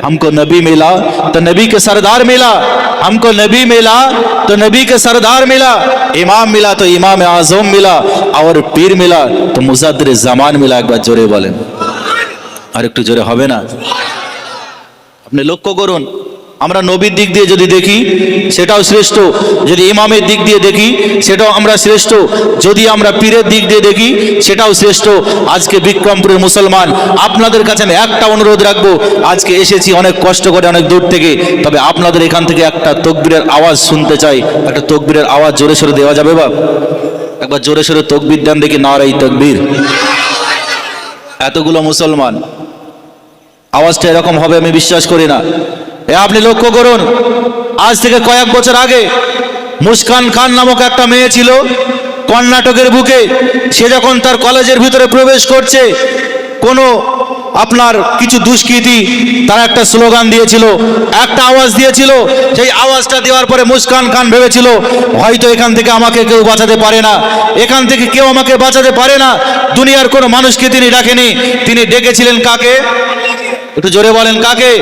हमको नबी मिला तो नबी के सरदार मिला हमको नबी मिला तो नबी के सरदार मिला इमाम मिला तो इमाम आजम मिला और पीर मिला तो मुजाद्दर জামান মিলা একবার জোরে বলেন আর একটু জোরে হবে না আপনি লক্ষ্য করুন আমরা নবীর দিক দিয়ে যদি দেখি, সেটাও শ্রেষ্ঠ। যদি ইমামের দিক দিয়ে দেখি, সেটাও আমরা শ্রেষ্ঠ। যদি আমরা পীরের দিক দিয়ে দেখি, সেটাও শ্রেষ্ঠ। আজকে বিক্রমপুরের মুসলমান, আপনাদের কাছে আমি একটা অনুরোধ রাখব। আজকে এসেছি, অনেক কষ্ট করে, অনেক দূর থেকে। তবে আপনাদের এখান থেকে একটা তকবীরের আওয়াজ শুনতে চাই। একটা তকবীরের আওয়াজ জোরে সরে দেওয়া যাবে বা? একবার জোরে সরে তকবির দেন দেখি নারাই তকবির। এতগুলো মুসলমান, আওয়াজটা এরকম হবে, আমি বিশ্বাস করি না। আপনি লক্ষ্য করুন, আজ থেকে কয়েক বছর আগে মুস্কান খান নামক একটা মেয়ে ছিল কর্ণাটকের বুকে। সে যখন তার কলেজের ভিতরে প্রবেশ করছে, কোনো আপনার কিছু দুষ্কৃতী তারা একটা স্লোগান দিয়েছিল, একটা আওয়াজ দিয়েছিল। সেই আওয়াজটা দেওয়ার পরে মুস্কান খান ভেবেছিল, হয়তো এখান থেকে আমাকে কেউ বাঁচাতে পারে না। এখান থেকে কেউ আমাকে বাঁচাতে পারে না। দুনিয়ার কোনো মানুষকে তিনি ডাকেনি। তিনি ডেকেছিলেন কাকে? একটু জোরে বলেন, কাকে?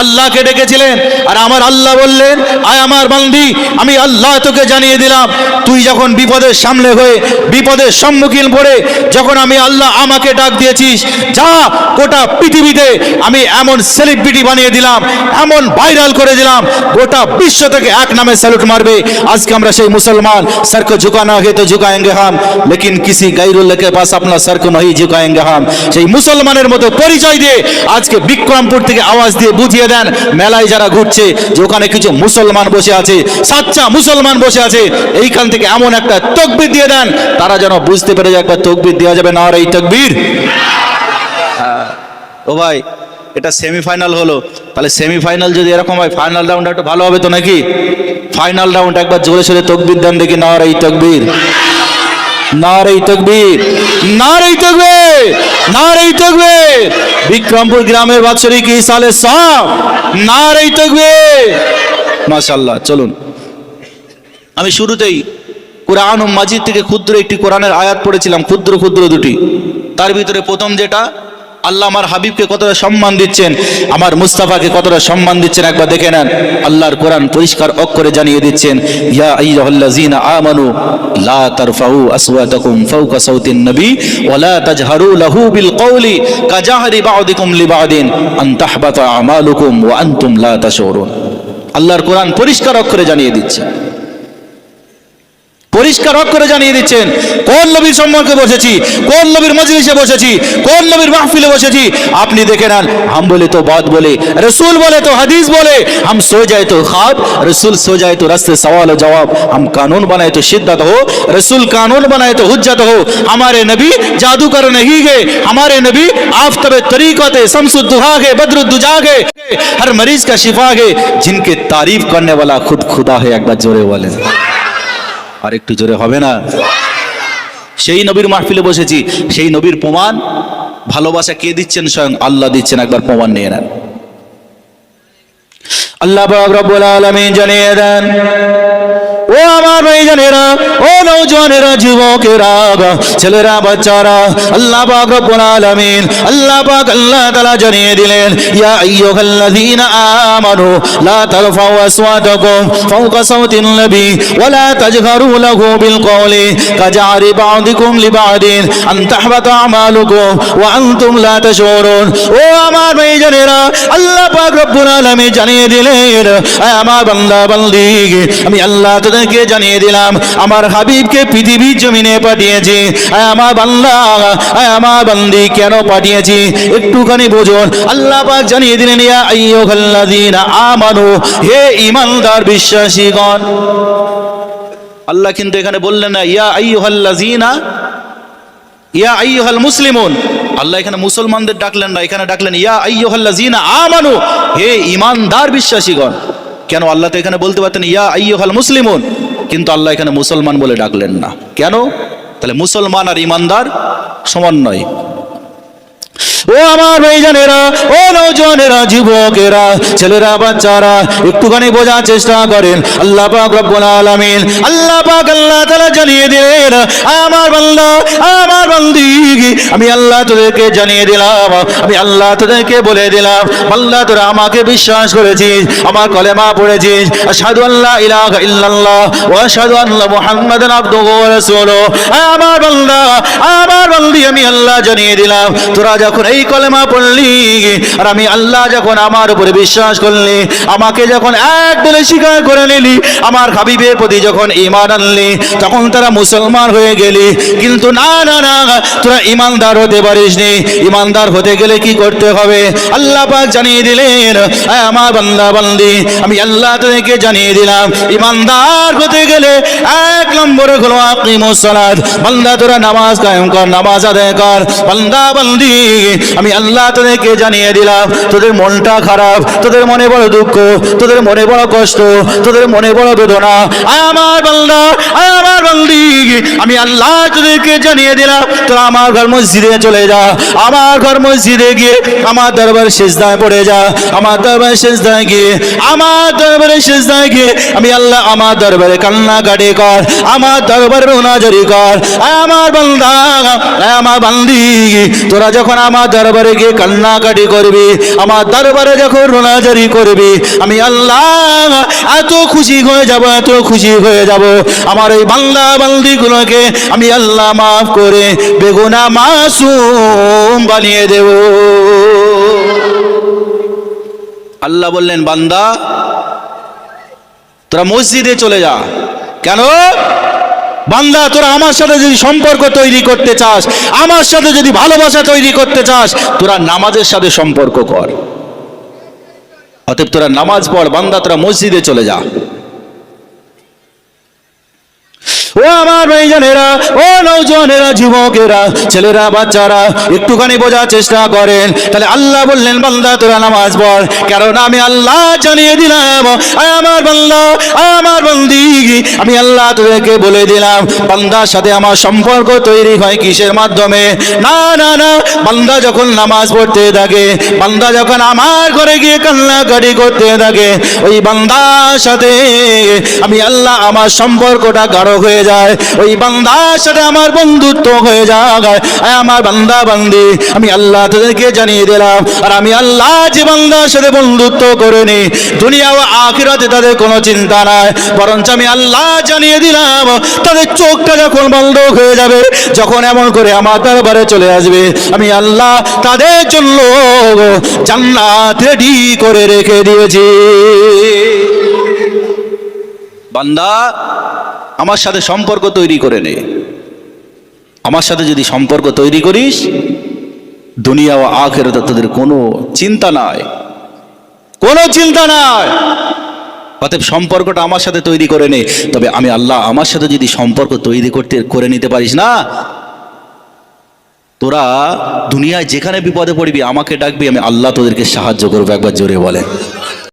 আল্লাহকে ডেকেছিলেন। আর আমার আল্লাহ বললেন, আয় আমার বান্দি, আমি আল্লাহ তোকে জানিয়ে দিলাম, তুই যখন বিপদের সামনে হয়ে বিপদের সম্মুখীন পড়ে, যখন আমি আল্লাহ আমাকে ডাক দিয়েছিস, যা গোটা পৃথিবীতে আমি এমন সেলিব্রিটি বানিয়ে দিলাম, এমন ভাইরাল করে দিলাম, গোটা বিশ্ব থেকে এক নামে স্যালুট মারবে। আজকে আমরা সেই মুসলমান সর কো ঝুকানা হয়ে তো ঝুকায়েঙ্গে হাম, লেকিন কিসি গাইরুল্লাহকে পাশ আপনার সর নহি ঝুকায়েঙ্গে হাম। সেই মুসলমানের মতো পরিচয় দিয়ে আজকে বিক্রমপুর থেকে আওয়াজ দিয়ে বুঝিয়ে দেন, মেলায় যারা ঘুরছে, যে ওখানে কিছু মুসলমান বসে আছে সাচ্চা মুসলমান বসে আছে, এইখান থেকে এমন একটা তকবির দিয়ে দেন, তারা যেন বুঝতে পেরে একবার তকবির দেওয়া যাবে না আর এই তকবির। ও ভাই, এটা সেমিফাইনাল হলো, তাহলে সেমিফাইনাল যদি এরকম হয় ফাইনাল রাউন্ড একটু ভালো হবে তো নাকি ফাইনাল রাউন্ড একবার জোরে সোরে তকবির দেন দেখি না আর এই তকবির নারী তকবীর নারে তকবীর নারে তকবীর। বিক্রমপুর গ্রামের বাৎসরিক ইসালে সব নারে তকবীর। মাশাআল্লাহ, চলুন। আমি শুরুতেই কোরআন মাজিদ থেকে ক্ষুদ্র একটি কোরআনের আয়াত পড়েছিলাম, ক্ষুদ্র ক্ষুদ্র দুটি। তার ভিতরে প্রথম যেটা আল্লাহ আমার হাবিবকে কতটা সম্মান দিচ্ছেন, আমার মুস্তাফাকে কতটা সম্মান দিচ্ছেন, একবার দেখে নেন। আল্লাহর কোরআন পরিষ্কার অক্ষরে জানিয়ে দিচ্ছেন, ইয়া লা বিল লা আল্লাহর কোরআন পরিষ্কার অক্ষরে জানিয়ে দিচ্ছে। পরিষ্কার করে জানিয়ে দিচ্ছেন কোন নবীর সম্পর্কে বসেছি কোন নবীর মজলিসে বসেছি কোন নবীর মাহফিলে বসেছি আপনি দেখে নেন হাম বলে তো বাদ বলে रसूल बोले तो हदीस बोले हम सो जाए तो ख्वाब रसूल सो जाए तो रस्ते सवाल और जवाब हम कानून बनाए तो शिद्दत हो रसूल कानून बनाए तो हुज्जत हो हमारे नबी जादूगर नहीं गए हमारे नबी आफतब तरीक़त शमसुद्दुहा के बद्रुद्दुजा के हर मरीज का शिफा है जिनके तारीफ करने वाला खुद खुदा है एक बार जोरे वाले আর একটু জোরে হবে না? সেই নবীর মাহফিলে বসেছি, সেই নবীর প্রমাণ, ভালোবাসা কে দিচ্ছেন? স্বয়ং আল্লাহ দিচ্ছেন, একবার প্রমাণ নিয়ে নেন। আল্লাহ জানিয়ে দেন ও আমার ভাইজানেরা, ও নৌজওয়ানেরা যুবকেরা ছেলেরা, বাচ্চারা, আল্লাহ পাক রব্বুল আলামিন, আল্লাহ পাক আল্লাহ তাআলা জানিয়ে দিলেন, ইয়া আইয়ুহাল্লাযীনা আমানু, লা তারফাউ আসওয়াতাকুম ফাওকা সাওতিন নবী, ওয়া লা তাজহারু লাহু বিল কওলি কাজারি বা'দিকুম লিবা'দিন, আন তাহবাতা আমালুকুম, ওয়া আনতুম লা তাশউরুন। ও আমার ভাইজানেরা, আল্লাহ পাক রব্বুল আলামিন জানিয়ে দিলেন আমার বান্দা বান্দি আমি আল্লাহ তোদেরকে জানিয়ে দিলাম, আমার হাবিবকে পৃথিবীর জমিনে পাঠিয়েছি। আমার আয় আমার বান্দি, কেন পাঠিয়েছি? একটুখানি বুঝুন। আল্লাহ পাক জানিয়ে দিলেন, ইয়া আইয়ুহাল্লাযীনা আমানু, হে ঈমানদার বিশ্বাসীগণ। আল্লাহ কিন্তু এখানে বললেন না, ইয়া আইয়ুহাল্লাযীনা, ইয়া আইয়ুহাল মুসলিমুন। আল্লাহ এখানে মুসলমানদের ডাকলেন না, এখানে ডাকলেন, ইয়া আইয়ুহাল্লাযীনা আমানু, হে ঈমানদার বিশ্বাসীগণ। কেন আল্লাহ তো এখানে বলতে পারতেন, ইয়া আইয়ুহাল মুসলিমুন কিন্তু আল্লাহ এখানে মুসলমান বলে ডাকলেন না। কেন? তাহলে মুসলমান আর ঈমানদার সমান নয়। ও আমার ভাইজানেরা, ও নৌজনেরা যুবকেরা, ছেলেরা, বাচ্চারা, একটুখানি বোঝার চেষ্টা করেন। আল্লাহ পাক রব্বুল আলামিন, আল্লাহ পাক আল্লাহ তাআলা জানিয়ে দিলেন, আমার বান্দা, আমার বান্দি আমি আল্লাহ তোদেরকে জানিয়ে দিলাম, আমি আল্লাহ তোদেরকে বলে দিলাম, আল্লাহ তোরা আমাকে বিশ্বাস করেছিস, আমার কলেমা পড়েছিস, আশহাদু আল্লাহ ইলাহ ইল্লাল্লাহ ওয়া আশহাদু আন্না মুহাম্মাদান আবদুহু রাসূলুহু। আমার বান্দা আমার বান্দি, আমি আল্লাহ জানিয়ে দিলাম, তোরা যখন এই কলেমা পড়লি, আর আমি আল্লাহ যখন আমার উপরে বিশ্বাস করলি, আমাকে যখন এক বলে স্বীকার করে নিলি, আমার হাবিবের প্রতি যখন ইমান আনলি, তখন তারা মুসলমান হয়ে গেলি, কিন্তু না না না, তোরা ইমানদার হতে পারিস নি। ইমানদার হতে গেলে কি করতে হবে? আল্লাহ পাক জানিয়ে দিলেন আমার বান্দা, বান্দি, আমি আল্লাহ তোদেরকে জানিয়ে দিলাম, ইমানদার হতে গেলে এক নম্বরে হলো আকিমুস সালাত। বান্দা, তোরা নামাজ কায়েম কর, নামাজ আদায় কর। বান্দা, বান্দি, আমি আল্লাহ তোদেরকে জানিয়ে দিলাম, তোদের মনটা খারাপ, তোদের মনে বড় দুঃখ, তোদের মনে বড় কষ্ট, তোদের মনে বড় বেদনা। আমার বান্দা আমার বান্দি, আমি আল্লাহ তোদেরকে জানিয়ে দিলাম, তোরা আমার ঘর মসজিদে চলে যা। আমার ঘর মসজিদে গিয়ে আমার দরবার শেষদায় পড়ে যা। আমার দরবার শেষদায় গিয়ে, আমার দরবারে শেষদায় গিয়ে আমি আল্লাহ আমার দরবারে কান্না কাটে কর, আমার দরবারে রোনাজারি কর। আমার বান্দা আমার বান্দি, তোরা যখন আমার দরবারে গিয়ে কান্নাকাটি করবি, আমার দরবারে যখন রোনাজারি করবি, আমি আল্লাহ, এত খুশি হয়ে যাব, এত খুশি হয়ে যাব। আমার এই বান্দা বান্দিগুলোকে আমি আল্লাহ মাফ করে, বেগুনা মাসুম বানিয়ে দেব। আল্লাহ বললেন, বান্দা, তোরা মসজিদে চলে যা। কেন? বান্দা, তোরা আমার সাথে যদি সম্পর্ক তৈরি করতে চাস, আমার সাথে যদি ভালোবাসা তৈরি করতে চাস, তোরা নামাজের সাথে সম্পর্ক কর। অতএব তোরা নামাজ পড়, বান্দা, তোরা মসজিদে চলে যা। ও আমার ভাইজানেরা, ও নৌজনেরা যুবকেরা, ছেলেরা, বাচ্চারা, একটুখানি বোঝার চেষ্টা করেন। তাহলে আল্লাহ বললেন, বান্দা, তোরা নামাজ পড়। কারণ আমি আল্লাহ জানিয়ে দিলাম আমার বান্দা আমার বন্দি। আমি আল্লাহ তোদেরকে বলে দিলাম, বান্দার সাথে আমার সম্পর্ক তৈরি হয় কিসের মাধ্যমে? না না না, বান্দা যখন নামাজ পড়তে থাকে, বান্দা যখন আমার ঘরে গিয়ে কান্নাকাটি করতে থাকে, ওই বান্দার সাথে আমি আল্লাহ আমার সম্পর্কটা গাঢ় হয়ে যায়। ওই বান্দার সাথে আমার বন্ধুত্ব হয়ে যায় আমার বান্দা বান্দি, আমি আল্লাহ তাদেরকে জানিয়ে দিলাম। আর আমি আল্লাহ যে বান্দার সাথে বন্ধুত্ব করে নি দুনিয়া ও আখিরাতে তাদের কোনো চিন্তা নাই। বরঞ্চ আমি আল্লাহ জানিয়ে দিলাম, তাদের চোখটা যখন বন্ধ হয়ে যাবে, যখন এমন করে আমার দরবারে চলে আসবে, আমি আল্লাহ তাদের জন্য জান্নাত রেডি করে রেখে দিয়েছি। বান্দা আমার সাথে সম্পর্ক তৈরি করে নে। আমার সাথে যদি সম্পর্ক তৈরি করিস, দুনিয়া ও আখেরাতে তোদের কোনো চিন্তা নাই। কোনো চিন্তা নাই। অতএব সম্পর্কটা আমার সাথে তৈরি করে নে। তবে আমি আল্লাহ আমার সাথে যদি সম্পর্ক তৈরি করতে, করে নিতে পারিস না, তোরা দুনিয়ায় যেখানে বিপদে পড়বি, আমাকে ডাকবি, আমি আল্লাহ তোদেরকে সাহায্য করব। একবার জোরে বলেন।